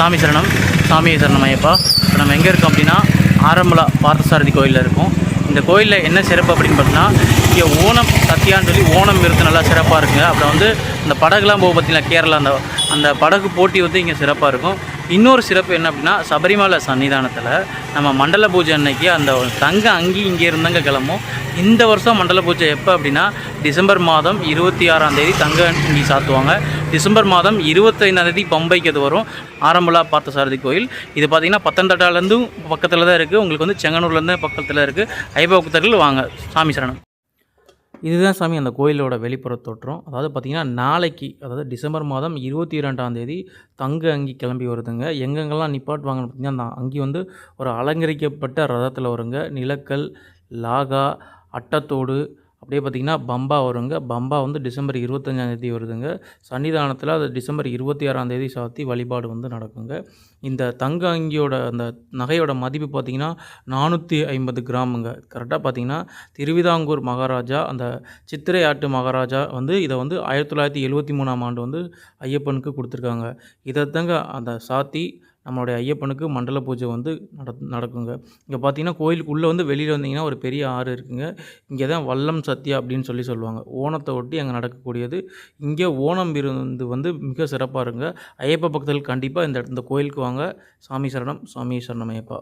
சாமி சரணம் சாமி சரணம் ஐயப்பா. இப்போ நம்ம எங்கே இருக்கோம் அப்படின்னா ஆரம்பலா பார்த்தசாரதி கோயிலில் இருக்கும். இந்த கோயிலில் என்ன சிறப்பு அப்படின்னு பார்த்தீங்கன்னா இங்கே ஓணம் சத்தியான்னு சொல்லி ஓணம் விருது நல்லா சிறப்பாக இருக்குங்க அப்புறம் வந்து இந்த படகுலாம் போக பார்த்தீங்கன்னா கேரளா அந்த அந்த படகு போட்டி வந்து இங்கே சிறப்பாக இருக்கும். இன்னொரு சிறப்பு என்ன அப்படின்னா சபரிமலை சன்னிதானத்தில் நம்ம மண்டல பூஜை அன்னைக்கு அந்த தங்க அங்கி இங்கே இருந்தாங்க கிளம்பும். இந்த வருஷம் மண்டல பூஜை எப்போ அப்படின்னா டிசம்பர் மாதம் இருபத்தி ஆறாம் தேதி தங்க அங்கி சாத்துவாங்க. டிசம்பர் மாதம் இருபத்தைந்தாம் தேதி பம்பைக்கு அது வரும். ஆரம்பலா பார்த்தசாரதி கோயில். இது பார்த்தீங்கன்னா பத்தனந்தட்டாலேருந்தும் பக்கத்தில் தான் இருக்குது உங்களுக்கு வந்து செங்கனூர்லேருந்து பக்கத்தில் இருக்குது ஐபக்தர்கள் வாங்க. சாமி சரணம். இதுதான் சாமி அந்த கோயிலோட வெளிப்புற தோற்றம். அதாவது பார்த்திங்கன்னா நாளைக்கு அதாவது டிசம்பர் மாதம் இருபத்தி இரண்டாம் தேதி தங்க அங்கி கிளம்பி வருதுங்க. எங்கெங்கெல்லாம் நிப்பாட்டுவாங்கன்னு பார்த்திங்கன்னா அந்த அங்கி வந்து ஒரு அலங்கரிக்கப்பட்ட ரதத்தில் வருங்க. நிலக்கல் லாகா அட்டத்தோடு அப்படியே பார்த்திங்கன்னா பம்பா வருங்க. பம்பா வந்து டிசம்பர் இருபத்தஞ்சாந்தேதி வருதுங்க. சன்னிதானத்தில் அது டிசம்பர் இருபத்தி ஆறாந்தேதி சாத்தி வழிபாடு வந்து நடக்குங்க. இந்த தங்க அங்கியோட அந்த நகையோட மதிப்பு பார்த்திங்கன்னா நானூற்றி ஐம்பது கிராமுங்க. கரெக்டாக பார்த்திங்கன்னா திருவிதாங்கூர் மகாராஜா அந்த சித்திரை ஆட்டு மகாராஜா வந்து இதை வந்து ஆயிரத்தி தொள்ளாயிரத்தி எழுபத்தி மூணாம் ஆண்டு வந்து ஐயப்பனுக்கு கொடுத்துருக்காங்க. இதை தாங்க அந்த சாத்தி நம்மளுடைய ஐயப்பனுக்கு மண்டல பூஜை வந்து நட நடக்குங்க. இங்கே பார்த்தீங்கன்னா கோயிலுக்குள்ளே வந்து வெளியில் வந்தீங்கன்னா ஒரு பெரிய ஆறு இருக்குங்க. இங்கே தான் வல்லம் சத்யா அப்படின்னு சொல்லி சொல்லுவாங்க. ஓணத்தை ஒட்டி அங்கே நடக்கக்கூடியது. இங்கே ஓணம் விருந்து வந்து மிக சிறப்பாக இருங்க ஐயப்ப பக்தர்கள் கண்டிப்பாக இந்த இந்த கோயிலுக்கு வாங்க. சாமி சரணம் சாமி சரணம் ஐயப்பா